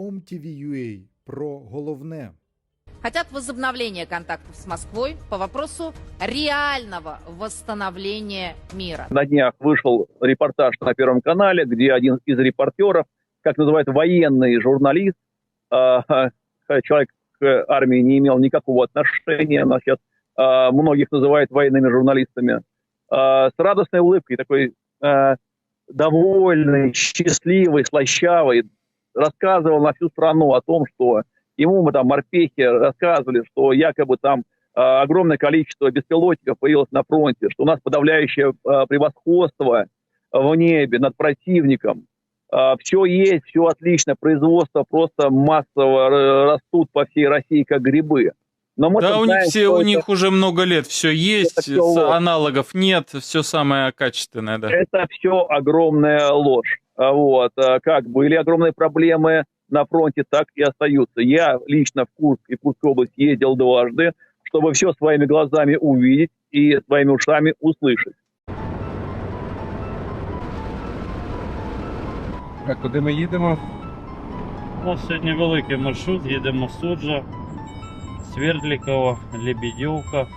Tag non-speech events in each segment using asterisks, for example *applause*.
OMTV.ua про головне. Хотят возобновления контактов с Москвой по вопросу реального восстановления мира. На днях вышел репортаж на Первом канале, где один из репортеров, как называют военный журналист, э, человек к армии не имел никакого отношения, нас сейчас э, многих называют военными журналистами, э, с радостной улыбкой, такой довольный, счастливый, слащавый, рассказывал на всю страну о том, что ему мы там морпехи рассказывали, что якобы там э, огромное количество беспилотников появилось на фронте, что у нас подавляющее э, превосходство в небе над противником. Э, все есть, все отлично, производство просто массово э, растут по всей России как грибы. Но мы Да, у них все, у это- них уже много лет все есть, ложь. аналогов нет, все самое качественное, да. Это все огромная ложь. А Вот. а Как были огромные проблемы на фронте, так и остаются. Я лично в Курск и Курскую область ездил дважды, чтобы все своими глазами увидеть и своими ушами услышать. А куди ми їдемо? У нас сьогодні великий маршрут, їдемо з Суджа, Свердлікова, Лебедівка.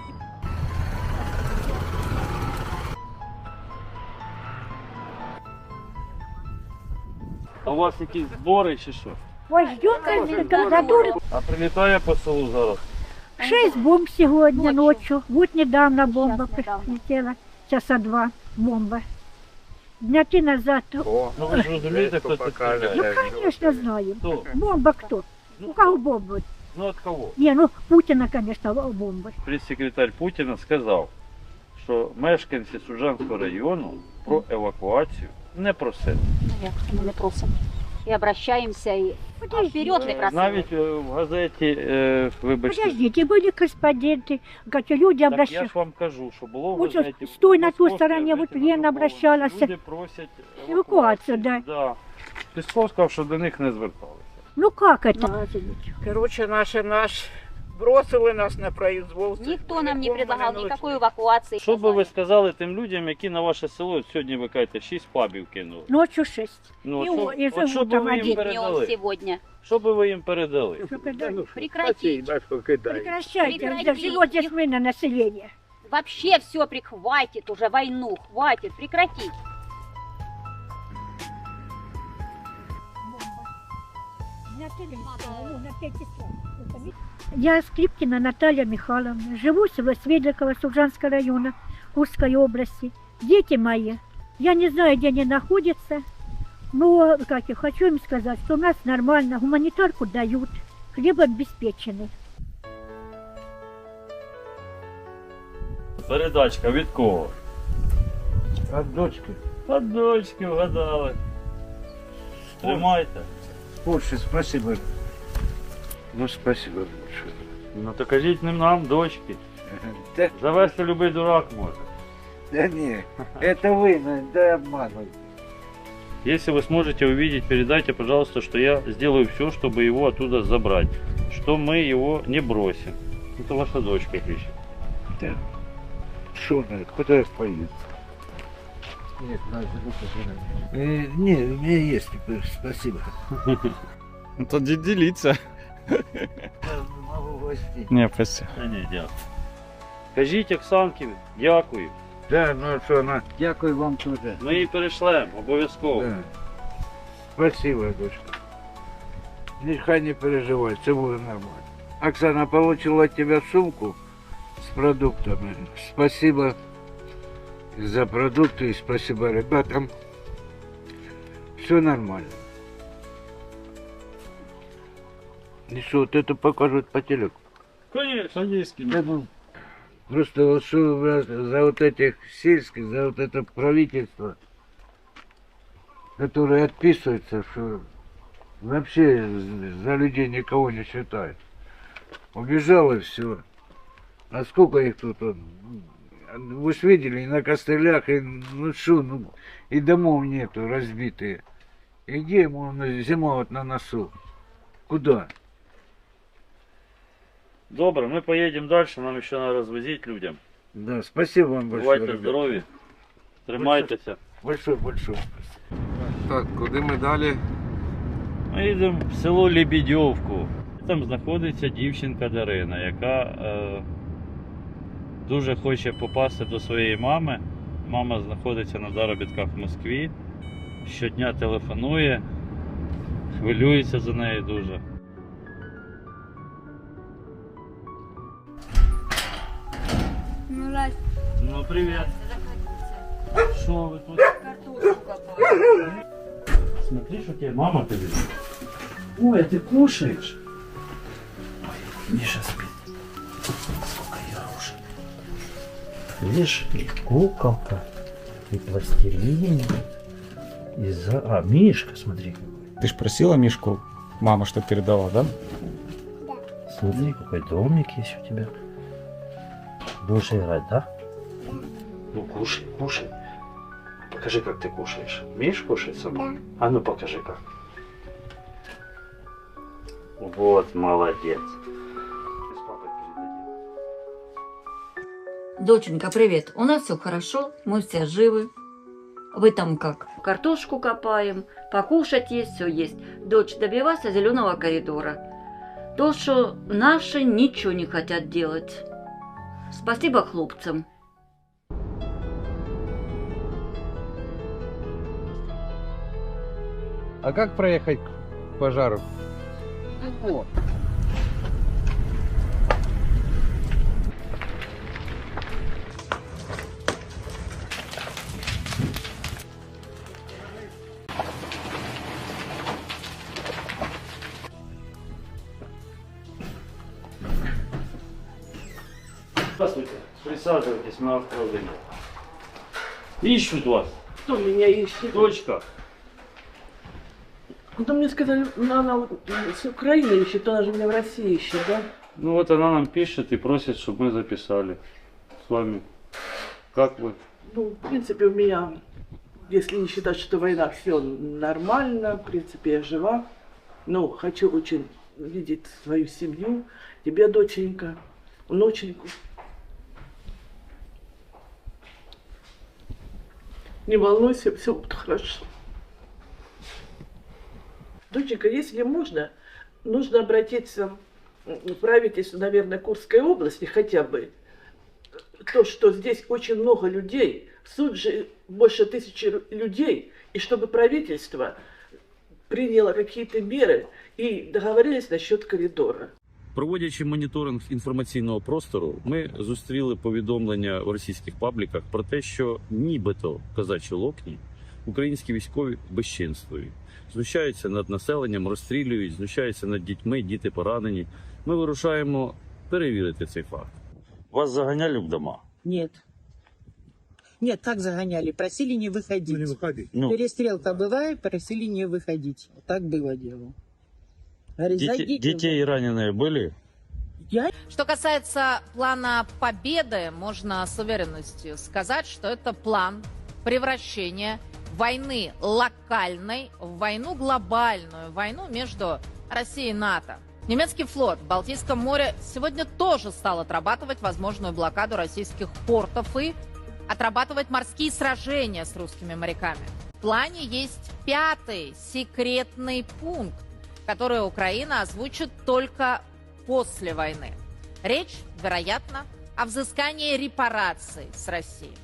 у вас якісь збори чи що? Ой, ждем кандидатуры. А прилітає по селу зараз. Шесть бомб сегодня ночью. Вот недавно бомба прилетела. Часа два бомба. Дня три назад. Ну ви ж розумієте, хто це Ну, стріляє? конечно, знаю. Хто? Бомба кто? У кого бомба? Ну от кого? Не, ну Путина, конечно, бомба. Прес-секретар Путіна сказав, що мешканці Суджанського району про евакуацію не просили. Ну, як ми не просимо. І обращаємося, і а вперед не просимо. Навіть е, в газеті, е, вибачте, Подождите, были корреспонденты, как люди Так я обращались. ж вам кажу, що було в Вот газеті. сейчас стой на той Песковській стороне, газеті вот Лена надруковано, обращалась. Люди просять Евакуацію, да. Да. Песков сказав, що до них не зверталися. Ну как это? Короче, наши наш бросили нас на произвол. Ніхто нам не не ніякої евакуації. Що би ви сказали тим людям, які на ваше село от сьогодні ви кажете, шість пабів кинули? Ночью шесть. Ну, І що, о- і от що би там ви їм один Днем передали? сьогодні. Що би ви їм передали? Что предлагают? Прекратить. Прекращайте, Прекратите. живете смена населения. Вообще все прихватит уже войну, хватит, прекратить. Я Скрипкина Наталья Михайловна. Живу в село Сведликово Сужанского района Курской области. Дети мои, я не знаю, где они находятся, но как я хочу им сказать, что у нас нормально, гуманитарку дают, хлеб обеспечены. Передачка від кого? От дочки. От дочки вгадали. Тримайте. Боже, спасибо. Ну, спасибо большое. Ну то кажіть не нам, дочки. *laughs* Да, Завести любий дурак може. да не, *laughs* это вы, ну, да обманываете. Если вы сможете увидеть, передайте, пожалуйста, что я сделаю все, чтобы его оттуда забрать. Что мы его не бросим. Это ваша дочка пишет. Что надо, куда я поеду? Нет, надо э, Не, у меня есть теперь, спасибо. *laughs* Ну, Тоді діліться. *laughs* Могу гостить. Не, спасибо. Та ні, дякую. Кажіть Оксанки, дякую. Да, ну что, на... Дякую вам тоже. Ми її перешлемо, обов'язково. Да. Спасибо, дочка. Нехай не переживай, все будет нормально. Оксана получила от тебя сумку с продуктами. Спасибо за продукты и спасибо ребятам. Все нормально. И что, вот это покажут по телеку? Конечно. Ну, Просто вот что за вот этих сельских, за вот это правительство, которое отписывается, что вообще за людей никого не считает. Убежало все. А сколько их тут? он, Вы ж видели, и на костылях, и ну что, ну, и домов нету разбитые. И где ему на- зима вот на носу? Куда? Добре, ми поїдемо далі, нам ще треба розвозити людям. Да, спасибо вам большое. Бувайте ребят. здорові, тримайтеся. Большое, большое. Так, куди ми далі? Ми їдемо в село Лебідьовку. Там знаходиться дівчинка Дарина, яка е, дуже хоче попасти до своєї мами. Мама знаходиться на заробітках в Москві. Щодня телефонує, хвилюється за неї дуже. Ну, привет. Что вы тут? Смотри, что тебе мама тебе. Ой, ты кушаешь? Ой, Миша спит. Видишь, и куколка, и пластилин, и за... А, Мишка, смотри какой. Ты ж просила Мишку, мама, что передала, да? Смотри, какой домик есть у тебя. Будешь играть, да? Ну, кушай, кушай. Покажи, как ты кушаешь. Умеешь кушать сама? А ну, покажи, как. Вот, молодец. Доченька, привет. У нас все хорошо, мы все живы. Вы там как? Картошку копаем, покушать есть, все есть. Дочь, добивайся зеленого коридора. То, что наши ничего не хотят делать. Спасибо хлопцам. А как проехать к пожару? Здравствуйте. Присаживайтесь на автомобиле. Ищут вас. Кто меня ищет? Дочка. Потом мне сказали, ну, она вот с Украины ищет, она же меня в России ищет, да? Ну вот она нам пишет и просит, чтобы мы записали с вами. Как вы? Ну, в принципе, у меня, если не считать, что война, все нормально, в принципе, я жива. Но хочу очень видеть свою семью, тебя, доченька, внученьку. Не волнуйся, все будет хорошо. Доченька, если можно, нужно обратиться в правительство, наверное, Курской области хотя бы. То, что здесь очень много людей, суд же больше тысячи людей, и чтобы правительство приняло какие-то меры и договорились насчет коридора. Проводячи моніторинг інформаційного простору, ми зустріли повідомлення в російських пабліках про те, що нібито в казачі локні українські військові безчинствують, знущаються над населенням, розстрілюють, знущаються над дітьми, діти поранені. Ми вирушаємо перевірити цей факт. Вас заганяли в дома? Нет. Нет, так загоняли, просили не выходить. Не выходить. Ну, Перестрелка бывает, просили не выходить. Вот так было дело. Говорит, зайдите. раненые были? Я Что касается плана победы, можно с уверенностью сказать, что это план превращения войны локальной в войну глобальную, войну между Россией и НАТО. Немецкий флот в Балтийском море сегодня тоже стал отрабатывать возможную блокаду российских портов и отрабатывать морские сражения с русскими моряками. В плане есть пятый секретный пункт, который Украина озвучит только после войны. Речь, вероятно, о взыскании репараций с России.